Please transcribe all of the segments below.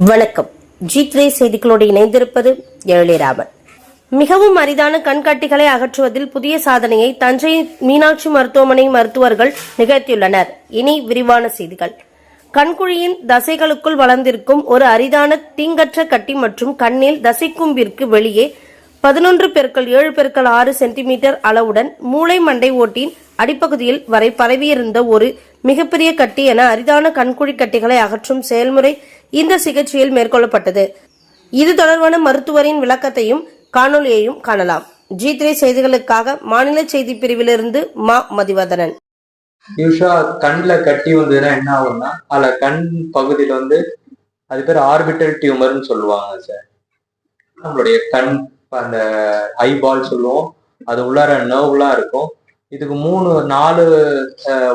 வணக்கம். G three செய்திகளோடு இணைந்திருப்பது எழிலிராமன். மிகவும் அரிதான கண்கட்டிகளை அகற்றுவதில் புதிய சாதனையை தஞ்சை மீனாட்சி மருத்துவமனை மருத்துவர்கள் நிகழ்த்தியுள்ளனர். இனி விரிவான செய்திகள். கண்குழியின் தசைகளுக்குள் வளர்ந்திருக்கும் ஒரு அரிதான தீங்கற்ற கட்டி மற்றும் கண்ணில் தசைக்கும்பிற்கு வெளியே பதினொன்று பெருக்கள் ஏழு பெருக்கள் ஆறு சென்டிமீட்டர் அளவுடன் மூளை மண்டை ஓட்டின் அடிப்பகுதியில் வரை பரவியிருந்த ஒரு மிகப்பெரிய கட்டி என அரிதான கண்குழி கட்டிகளை அகற்றும் செயல்முறை இந்த சிகிச்சையில் மேற்கொள்ளப்பட்டது. இது தொடர்பான மருத்துவரின் விளக்கத்தையும் காணொலியையும் காணலாம். ஜி த்ரீ செய்திகளுக்காக மாநில செய்தி பிரிவிலிருந்து மா மதிவதனன். யூஷா கண்ணுல கட்டி வந்ததுன்னா என்ன ஆகும்னா அதுல கண் பகுதியில வந்து அது பேர் ஆர்பிட்டல் டியூமர்னு சொல்லுவாங்க சார். நம்மளுடைய கண் அந்த ஐபால் சொல்லுவோம். அது உள்ளார நர்வ்லாம் இருக்கும். இதுக்கு மூணு நாலு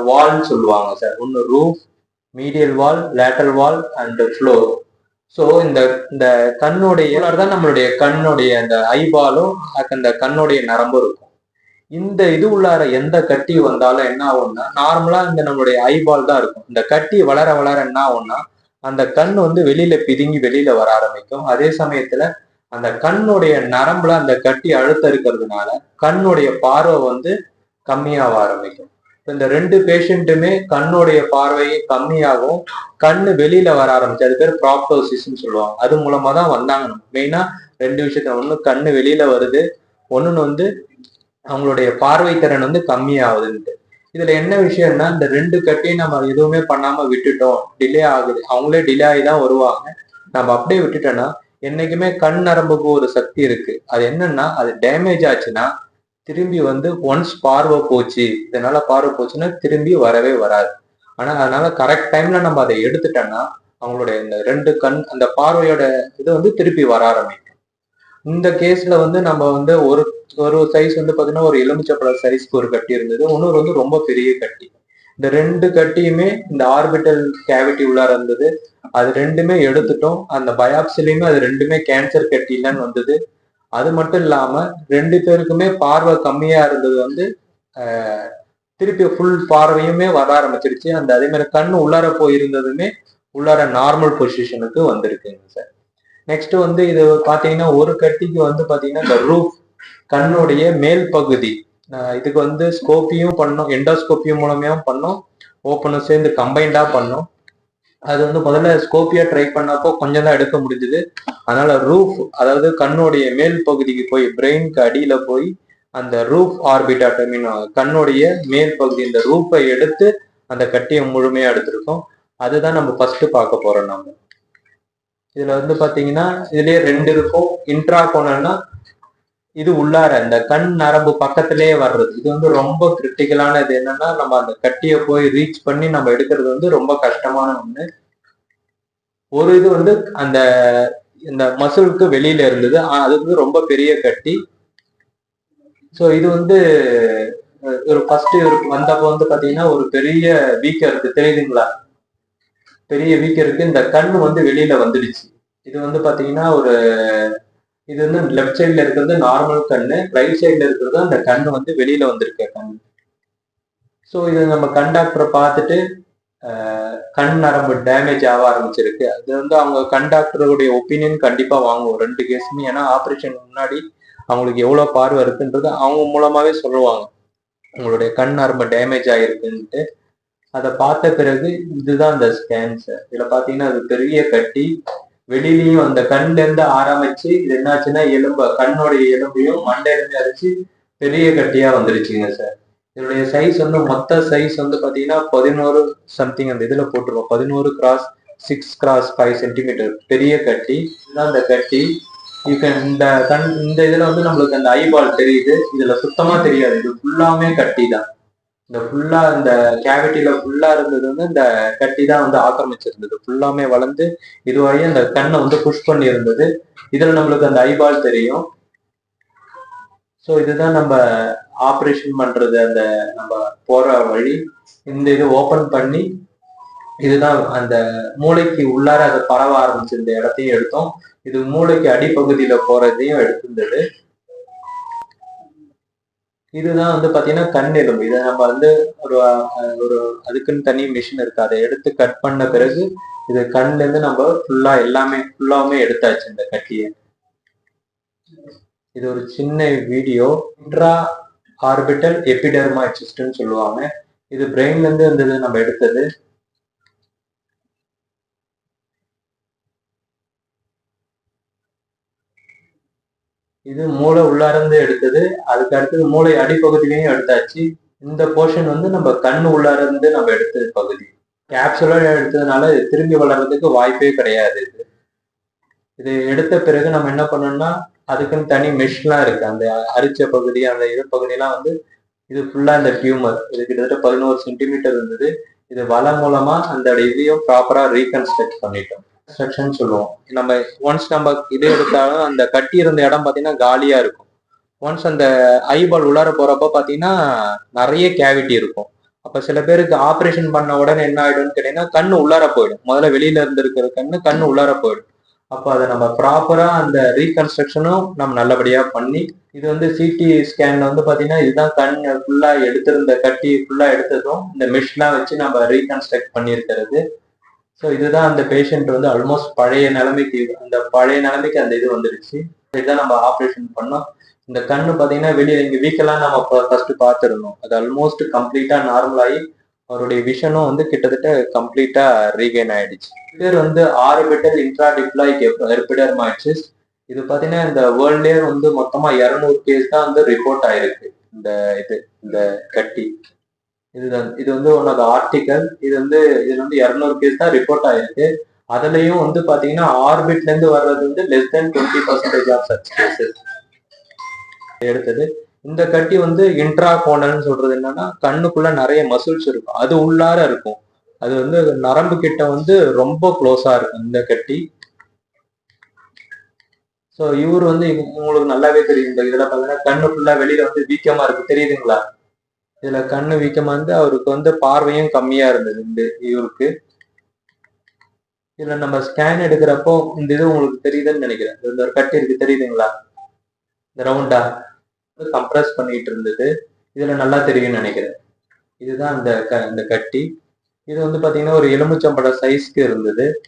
வால்னு சொல்லுவாங்க சார். ஒன்று roof medial wall lateral wall and floor so இந்த இந்த கண்ணுடைய தான் நம்மளுடைய கண்ணுடைய அந்த ஐபாலும் அந்த கண்ணுடைய நரம்பும் இருக்கும். இந்த இது உள்ளார எந்த கட்டி வந்தாலும் என்ன ஆகும்னா நார்மலா இந்த நம்மளுடைய ஐபால் தான் இருக்கும். இந்த கட்டி வளர வளர என்ன ஆகும்னா அந்த கண் வந்து வெளியில பிதுங்கி வெளியில வர ஆரம்பிக்கும். அதே சமயத்துல அந்த கண்ணுடைய நரம்புல அந்த கட்டி அழுத்த இருக்கிறதுனால கண்ணுடைய பார்வை வந்து கம்மியாக ஆரம்பிக்கும். இந்த ரெண்டு பேஷண்ட்டுமே கண்ணுடைய பார்வை கம்மியாகும். கண்ணு வெளியில வர ஆரம்பிச்சு அது பேர் ப்ராப்டோசிஸ்ன்னு சொல்லுவாங்க. அது மூலமா தான் வந்தாங்க. மெயினா ரெண்டு விஷயத்த ஒண்ணு கண்ணு வெளியில வருது ஒன்னு வந்து அவங்களுடைய பார்வை திறன் வந்து கம்மியாகுதுன்ட்டு. இதுல என்ன விஷயம்னா இந்த ரெண்டு கட்டையும் நம்ம எதுவுமே பண்ணாம விட்டுட்டோம். டிலே ஆகுது. அவங்களே டிலே ஆகி தான் வருவாங்க. நம்ம அப்படியே விட்டுட்டோம்னா என்னைக்குமே கண் நரம்புக்கு ஒரு சக்தி இருக்கு. அது என்னன்னா அது டேமேஜ் ஆச்சுன்னா திரும்பி வந்து ஒன்ஸ் பார்வை போச்சு இதனால பார்வை போச்சுன்னா திரும்பி வரவே வராது. ஆனா அதனால கரெக்ட் டைம்ல நம்ம அதை எடுத்துட்டோம்னா அவங்களுடைய இந்த ரெண்டு கண் அந்த பார்வையோட இது வந்து திருப்பி வர ஆரம்பிக்கும். இந்த கேஸ்ல வந்து நம்ம வந்து ஒரு ஒரு சைஸ் வந்து பாத்தீங்கன்னா ஒரு எலுமிச்சப்பழ சைஸ்க்கு ஒரு கட்டி இருந்தது. இன்னொரு வந்து ரொம்ப பெரிய கட்டி. இந்த ரெண்டு கட்டியுமே இந்த ஆர்பிட்டல் கேவிட்டி உள்ளார இருந்தது. அது ரெண்டுமே எடுத்துட்டோம். அந்த பயாப்சிலையுமே அது ரெண்டுமே கேன்சர் கட்டி இல்லைன்னு வந்தது. அது மட்டும் இல்லாம ரெண்டு பேருக்குமே பார்வை கம்மியா இருந்தது வந்து திருப்பி ஃபுல் பார்வையுமே வர ஆரம்பிச்சிருச்சு. அந்த அதே மாதிரி கண் உள்ளார போயிருந்ததுமே உள்ளார நார்மல் பொசிஷனுக்கு வந்திருக்குங்க சார். நெக்ஸ்ட் வந்து இது பாத்தீங்கன்னா ஒரு கட்டிக்கு வந்து பாத்தீங்கன்னா இந்த ரூஃப் கண்ணுடைய மேல் பகுதி இதுக்கு வந்து ஸ்கோப்பியும் பண்ணோம் எண்டோஸ்கோப்பியும் மூலமையும் பண்ணோம் ஓப்பனும் சேர்ந்து கம்பைண்டா பண்ணோம். அது வந்து முதல்ல ஸ்கோப்பியா ட்ரை பண்ணப்போ கொஞ்சம் தான் எடுக்க முடிஞ்சது. அதனால ரூஃப் அதாவது கண்ணுடைய மேல் பகுதிக்கு போய் பிரெயினுக்கு அடியில போய் அந்த ரூஃப் ஆர்பிட்டா மீன் கண்ணுடைய மேல் பகுதி இந்த ரூஃபை எடுத்து அந்த கட்டியை முழுமையா எடுத்திருக்கோம். அதுதான் நம்ம ஃபர்ஸ்ட் பார்க்க போறோம் நம்ம இதுல வந்து பாத்தீங்கன்னா இதுலயே ரெண்டு இருக்கும். இன்ட்ரா கோனல்னா இது உள்ளார இந்த கண் நரம்பு பக்கத்திலேயே வர்றது. இது வந்து ரொம்ப கிரிட்டிக்கலானது என்னன்னா நம்ம அந்த கட்டியை போய் ரீச் பண்ணி நம்ம எடுக்கிறது வந்து ரொம்ப கஷ்டமான ஒண்ணு. ஒரு இது வந்து அந்த இந்த மசிலுக்கு வெளியில இருந்தது. அது வந்து ரொம்ப பெரிய கட்டி. ஸோ இது வந்து ஒரு ஃபர்ஸ்ட் வந்தப்போ வந்து பாத்தீங்கன்னா ஒரு பெரிய வீக்கம் இருக்கு. தெரியுதுங்களா? பெரிய வீக்கம் இருக்கு. இந்த கண் வந்து வெளியில வந்துடுச்சு. இது வந்து பாத்தீங்கன்னா ஒரு இது வந்து லெஃப்ட் சைட்ல இருக்கிறது நார்மல் கண்ணு ரைட் சைட்ல இருக்கிறது அந்த கண்ணு வந்து வெளியில வந்திருக்க கண். ஸோ இது நம்ம கண் டாக்டரை பார்த்துட்டு கண் நரம்பு டேமேஜ் ஆக ஆரம்பிச்சிருக்கு. அது வந்து அவங்க கண் டாக்டருடைய ஒப்பீனியன் கண்டிப்பா வாங்குவோம். ரெண்டு கேஸுமே ஏன்னா ஆப்ரேஷன் முன்னாடி அவங்களுக்கு எவ்வளவு பார்வை இருக்குன்றது அவங்க மூலமாவே சொல்லுவாங்க. உங்களுடைய கண் நரம்பு டேமேஜ் ஆயிருக்குன்ட்டு அதை பார்த்த பிறகு இதுதான் அந்த ஸ்கேன்ஸ் இதுல பாத்தீங்கன்னா அது பெரிய கட்டி வெளியிலையும் அந்த கண்ல இருந்து ஆரம்பிச்சு இது என்னாச்சுன்னா எலும்ப கண்ணுடைய எலும்பையும் மண்டையிலுமே அரைச்சு பெரிய கட்டியா வந்துருச்சுங்க சார். இதனுடைய சைஸ் வந்து மொத்த சைஸ் வந்து பாத்தீங்கன்னா பதினோரு சம்திங் அந்த இதுல போட்டுருவோம். பதினோரு cross six cross five centimetre பெரிய கட்டி. இதுதான் அந்த கட்டி. இந்த கண் இந்த இதுல வந்து நம்மளுக்கு அந்த ஐபால் தெரியுது. இதுல சுத்தமா தெரியாது. இது ஃபுல்லாமே கட்டி தான் இந்த ஃபுல்லா இந்த கேவிட்டியில ஃபுல்லா இருந்தது வந்து இந்த கட்டி தான் வந்து ஆக்கிரமிச்சிருந்தது. ஃபுல்லாமே வளர்ந்து இதுவரையும் அந்த கண்ணை வந்து புஷ் பண்ணி இருந்தது இதுல நம்மளுக்கு அந்த ஐபால் தெரியும். ஸோ இதுதான் நம்ம ஆப்ரேஷன் பண்றது. அந்த நம்ம போற வழி. இந்த இது ஓபன் பண்ணி இதுதான் அந்த மூளைக்கு உள்ளார அதை பரவ ஆரம்பிச்சிருந்த இடத்தையும் எடுத்தோம். இது மூளைக்கு அடிப்பகுதியில போறதையும் எடுத்திருந்தது. இதுதான் வந்து பாத்தீங்கன்னா கண் எலும்பு. இதை நம்ம வந்து ஒரு ஒரு அதுக்குன்னு தனி மிஷின் இருக்கு. அதை எடுத்து கட் பண்ண பிறகு இது கண்ல இருந்து நம்ம ஃபுல்லா எல்லாமே ஃபுல்லாவுமே எடுத்தாச்சு இந்த கட்டியை. இது ஒரு சின்ன வீடியோ இன்ட்ரா ஆர்பிட்டல் எபிடர்மா சிஸ்டம்னு சொல்லுவாங்க. இது பிரெயின்ல இருந்து வந்தது நம்ம எடுத்தது. இது மூளை உள்ளார எடுத்தது. அதுக்கு அடுத்தது மூளை அடிப்பகுதியிலையும் எடுத்தாச்சு. இந்த போர்ஷன் வந்து நம்ம கண் உள்ளார நம்ம எடுத்தது பகுதி. கேப்சுலாக எடுத்ததுனால இது திரும்பி வளர்றதுக்கு வாய்ப்பே கிடையாது இது. இது எடுத்த பிறகு நம்ம என்ன பண்ணோம்னா அதுக்குன்னு தனி மெஷ்லாம் இருக்கு. அந்த அரிச்ச பகுதி அந்த இது பகுதியெல்லாம் வந்து இது ஃபுல்லா இந்த டியூமர் இது கிட்டத்தட்ட பதினோரு சென்டிமீட்டர் இருந்தது. இது வளம் மூலமா அந்த இதையும் ப்ராப்பரா ரீகன்ஸ்ட்ரக்ட் பண்ணிட்டோம். கன்ஸ்ட்ரக்ஷன் சொல்லுவோம். நம்ம ஒன்ஸ் நம்ம இது எடுத்தாலும் அந்த கட்டி இருந்த இடம் பார்த்தீங்கன்னா காலியா இருக்கும். ஒன்ஸ் அந்த ஐபால் உள்ளார போறப்ப பார்த்தீங்கன்னா நிறைய கேவிட்டி இருக்கும். அப்ப சில பேருக்கு ஆப்ரேஷன் பண்ண உடனே என்ன ஆயிடும்னு கேட்டீங்கன்னா கண்ணு உள்ளார போயிடும். முதல்ல வெளியில இருந்து இருக்கிற கண்ணு கண்ணு உள்ளார போயிடும். அப்போ அதை நம்ம ப்ராப்பரா அந்த ரீகன்ஸ்ட்ரக்ஷனும் நம்ம நல்லபடியா பண்ணி இது வந்து சிடி ஸ்கேன்ல வந்து பாத்தீங்கன்னா இதுதான் கண் ஃபுல்லா எடுத்திருந்த கட்டி ஃபுல்லா எடுத்ததும் இந்த மிஷினா வச்சு நம்ம ரீகன்ஸ்ட்ரக்ட் பண்ணியிருக்கிறது. ஸோ இதுதான் அந்த பேஷண்ட் வந்து ஆல்மோஸ்ட் பழைய நிலைமைக்கு அந்த பழைய நிலைமைக்கு அந்த இது வந்துருச்சு. இதுதான் நம்ம ஆப்ரேஷன் பண்ணோம். இந்த கண்ணு பார்த்தீங்கன்னா வெளியே இங்கே வீக்கெல்லாம் நம்ம ஃபர்ஸ்ட் பார்த்துருந்தோம் அது ஆல்மோஸ்ட் கம்ப்ளீட்டா நார்மல் ஆகி அவருடைய விஷனும் வந்து கிட்டத்தட்ட கம்ப்ளீட்டா ரீகெயின் ஆயிடுச்சு. பேர் வந்து ஆர்பிட்டல் இன்ட்ராடிப்ளாய்க் எர்பிடர்மாய்டிஸ் இது பார்த்தீங்கன்னா இந்த வேர்ல்ட்லேயே வந்து மொத்தமா இரநூறு கேஸ் தான் வந்து ரிப்போர்ட் ஆயிருக்கு. இந்த இது இந்த கட்டி. இதுதான். இது வந்து ஒன் ஆஃப் ஆர்டிக்கல் இது வந்து இதுல வந்து இரநூறு கேஸ் தான் ரிப்போர்ட் ஆயிருக்கு. அதுலயும் வந்து பாத்தீங்கன்னா ஆர்பிட்ல இருந்து வர்றது வந்து less than twenty percentage of such cases எடுத்தது. இந்த கட்டி வந்து இன்ட்ரா கோனல்னு சொல்றது என்னன்னா கண்ணுக்குள்ள நிறைய மசில்ஸ் இருக்கும். அது உள்ளார இருக்கும். அது வந்து நரம்பு கிட்ட வந்து ரொம்ப க்ளோஸா இருக்கும் இந்த கட்டி. ஸோ இவர் வந்து உங்களுக்கு நல்லாவே தெரியும். இந்த இதில் பார்த்தீங்கன்னா கண்ணு வெளியில வந்து வீக்கமா இருக்கு. தெரியுதுங்களா? இதுல கண்ணு வீக்கமா வந்து அவருக்கு வந்து பார்வையும் கம்மியா இருந்தது இந்த இவருக்கு. இதுல நம்ம ஸ்கேன் எடுக்கிறப்போ இந்த இது உங்களுக்கு தெரியுதுன்னு நினைக்கிறேன். இந்த ஒரு கட்டி இருக்கு தெரியுதுங்களா? இந்த ரவுண்டா கம்ப்ரஸ் பண்ணிட்டு இருந்தது. இதுல நல்லா தெரியும்னு நினைக்கிறேன். இதுதான் அந்த க- இந்த கட்டி. இது வந்து பாத்தீங்கன்னா ஒரு எலுமிச்சம்பழ சைஸ்க்கு இருந்தது.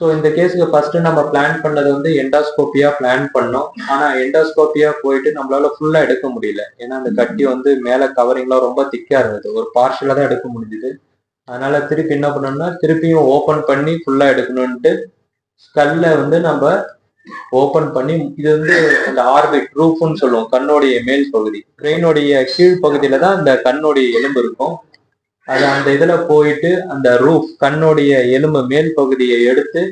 ஸோ இந்த கேஸுக்கு ஃபர்ஸ்ட் நம்ம பிளான் பண்ணது வந்து எண்டாஸ்கோப்பியா பிளான் பண்ணோம். ஆனா எண்டாஸ்கோப்பியா போயிட்டு நம்மளால ஃபுல்லா எடுக்க முடியல. ஏன்னா அந்த கட்டி வந்து மேல கவரிங்லாம் ரொம்ப திக்கா இருந்தது. ஒரு பார்ஷலா தான் எடுக்க முடிஞ்சுது. அதனால திருப்பி என்ன பண்ணோம்னா திருப்பியும் ஓபன் பண்ணி ஃபுல்லா எடுக்கணும்ட்டு ஸ்கல்ல வந்து நம்ம ஓபன் பண்ணி இது வந்து இந்த ஆர்பிட் ரூஃப்னு சொல்லுவோம். கண்ணுடைய மேல் பகுதி. பிரெயினுடைய கீழ் பகுதியில தான் இந்த கண்ணுடைய எலும்பு இருக்கும். அது அந்த இதுல போயிட்டு அந்த ரூஃப் கண்ணோடைய எலும்பு மேல் பகுதியை எடுத்து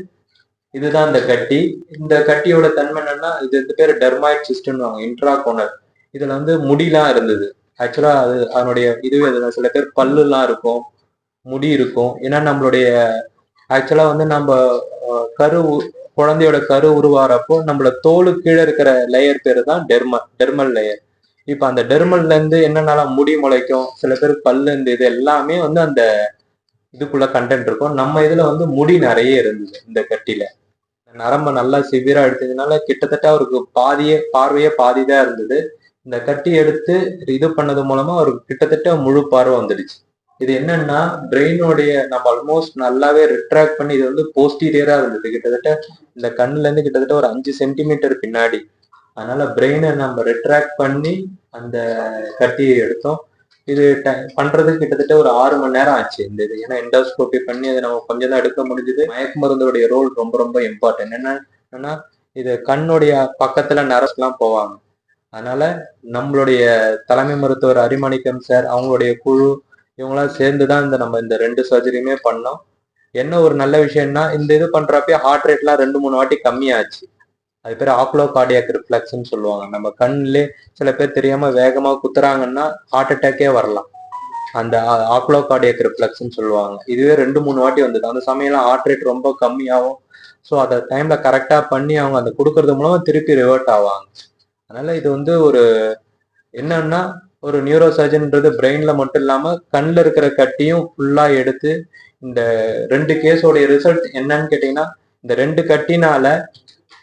இதுதான் இந்த கட்டி. இந்த கட்டியோட தன்மை என்னன்னா இது இந்த பேர் டெர்மாய்ட் சிஸ்டம்னு இன்ட்ரா கோனர் இதுல வந்து முடிலாம் இருந்தது. ஆக்சுவலா அது அதனுடைய இதுவே அதுல சில பேர் பல்லுலாம் இருக்கும் முடி இருக்கும். ஏன்னா நம்மளுடைய ஆக்சுவலா வந்து நம்ம கரு உ- குழந்தையோட கரு உருவாகிறப்போ நம்மள தோலு கீழே இருக்கிற லேயர் பேரு தான் டெர்மல் டெர்மல் லேயர் இப்ப அந்த டெர்மல்ல இருந்து என்னென்னலாம் முடி முளைக்கும் சில பேர் பல்லு இருந்து இது எல்லாமே வந்து அந்த இதுக்குள்ள கண்டென்ட் இருக்கும். நம்ம இதுல வந்து முடி நிறைய இருந்தது இந்த கட்டில. நரம்ப நல்லா சிவியரா எடுத்ததுனால கிட்டத்தட்ட அவருக்கு பாதியே பார்வையே பாதிதான் இருந்தது. இந்த கட்டி எடுத்து இது பண்ணது மூலமா அவருக்கு கிட்டத்தட்ட முழு பார்வை வந்துடுச்சு. இது என்னன்னா பிரெயினோடைய நம்ம ஆல்மோஸ்ட் நல்லாவே ரிட்ராக்ட் பண்ணி இது வந்து போஸ்டீரியரா இருந்தது. கிட்டத்தட்ட இந்த கண்ணுல இருந்து கிட்டத்தட்ட ஒரு அஞ்சு சென்டிமீட்டர் பின்னாடி. அதனால பிரெயினை நம்ம ரிட்ராக்ட் பண்ணி அந்த கட்டியை எடுத்தோம். இது பண்றது கிட்டத்தட்ட ஒரு ஆறு மணி நேரம் ஆச்சு இந்த இது. ஏன்னா எண்டோஸ்கோபி பண்ணி அதை நம்ம கொஞ்சம் தான் எடுக்க முடிஞ்சது. மயக்க மருந்தோடைய ரோல் ரொம்ப ரொம்ப இம்பார்ட்டன்ட் என்னன்னா இது கண்ணுடைய பக்கத்துல நரஸ்லாம் போவாங்க. அதனால நம்மளுடைய தலைமை மருத்துவர் அரிமணிக்கம் சார் அவங்களுடைய குழு இவங்களாம் சேர்ந்து தான் இந்த நம்ம இந்த ரெண்டு சர்ஜரியுமே பண்ணோம். என்ன ஒரு நல்ல விஷயம்னா இந்த இது பண்றப்ப ஹார்ட் ரேட்லாம் ரெண்டு மூணு வாட்டி கம்மியாச்சு. அது பேர் ஆக்லோ கார்டியாக் ரிஃப்ளக்ஸ்ன்னு சொல்லுவாங்க. நம்ம கண்ணிலே சில பேர் தெரியாம வேகமா குத்துறாங்கன்னா ஹார்ட் அட்டாக்கே வரலாம். அந்த ஆக்லோ கார்டியாக் ரிஃப்ளக்ஸ்ன்னு சொல்லுவாங்க. இதுவே ரெண்டு மூணு வாட்டி வந்தது. அந்த சமயம்லாம் ஹார்ட் ரேட் ரொம்ப கம்மியாகும் ஸோ அதை டைம்ல கரெக்டா பண்ணி அவங்க அந்த கொடுக்கறது மூலமா திருப்பி ரிவர்ட் ஆவாங்க. அதனால இது வந்து ஒரு என்னன்னா ஒரு நியூரோ சர்ஜன்ன்றது பிரெயின்ல மட்டும் இல்லாம கண்ணில் இருக்கிற கட்டியும் ஃபுல்லா எடுத்து இந்த ரெண்டு கேஸோடைய ரிசல்ட் என்னன்னு கேட்டீங்கன்னா இந்த ரெண்டு கட்டினால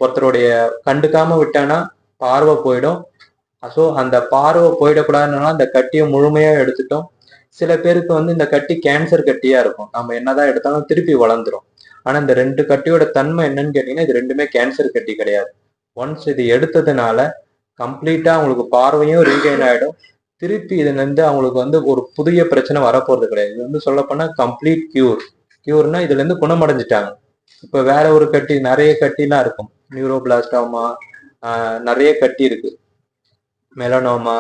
ஒருத்தருடைய கண்டுக்காம விட்டானா பார்வை போயிடும். ஸோ அந்த பார்வை போயிடக்கூடாதுன்னா அந்த கட்டியை முழுமையா எடுத்துட்டோம். சில பேருக்கு வந்து இந்த கட்டி கேன்சர் கட்டியா இருக்கும். நம்ம என்னதான் எடுத்தாலும் திருப்பி வளர்ந்துரும். ஆனா இந்த ரெண்டு கட்டியோட தன்மை என்னன்னு கேட்டீங்கன்னா இது ரெண்டுமே கேன்சர் கட்டி கிடையாது. ஒன்ஸ் இது எடுத்ததுனால கம்ப்ளீட்டா அவங்களுக்கு பார்வையும் ரீகெயின் ஆயிடும். திருப்பி இதுலேருந்து அவங்களுக்கு வந்து ஒரு புதிய பிரச்சனை வரப்போறது கிடையாது. இது வந்து சொல்லப்போனா கம்ப்ளீட் கியூர் கியூர்னா இதுல இருந்து குணமடைஞ்சிட்டாங்க. இப்ப வேற ஒரு கட்டி நிறைய கட்டிலாம் இருக்கும். நியூரோபிளாஸ்டோமா நிறைய கட்டி இருக்கு. மெலனோமா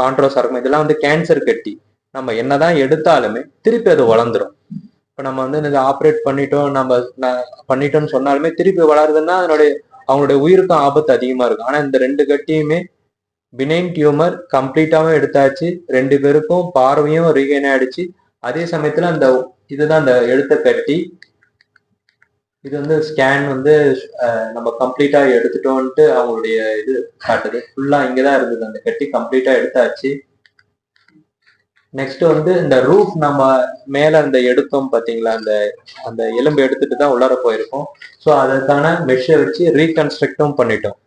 கான்ட்ரோசார்மா இதெல்லாம் வந்து கேன்சர் கட்டி. நம்ம என்னதான் எடுத்தாலுமே திருப்பி அது வளர்ந்துடும் இப்போ நம்ம வந்து இந்த ஆப்ரேட் பண்ணிட்டோம் நம்ம பண்ணிட்டோம்னு சொன்னாலுமே திருப்பி வளருதுன்னா அதனுடைய அவங்களுடைய உயிருக்கும் ஆபத்து அதிகமா இருக்கும். ஆனா இந்த ரெண்டு கட்டியுமே பினைன் டியூமர் கம்ப்ளீட்டாவும் எடுத்தாச்சு. ரெண்டு பேருக்கும் பார்வையும் ரீகெயின் ஆயிடுச்சு. அதே சமயத்துல அந்த இதுதான் அந்த எடுத்த கட்டி இது வந்து ஸ்கேன் வந்து நம்ம கம்ப்ளீட்டா எடுத்துட்டோம்ட்டு அவங்களுடைய இது காட்டுது. ஃபுல்லா இங்கதான் இருந்தது. அந்த கட்டி கம்ப்ளீட்டா எடுத்தாச்சு. நெக்ஸ்ட் வந்து இந்த ரூஃப் நம்ம மேல அந்த எடுத்தோம் பாத்தீங்களா? அந்த அந்த எலும்பு எடுத்துட்டு தான் உள்ளார போயிருக்கோம். ஸோ அதற்கான மெஷை வச்சு ரீகன்ஸ்ட்ரக்டும் பண்ணிட்டோம்.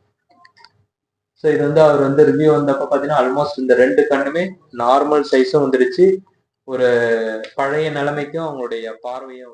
ஸோ இது வந்து அவர் வந்து ரிவ்யூ வந்தப்ப பார்த்தீங்கன்னா ஆல்மோஸ்ட் இந்த ரெண்டு கண்ணுமே நார்மல் சைஸும் வந்துடுச்சு ஒரு பழைய நிலைமைக்கும் அவங்களுடைய பார்வையும்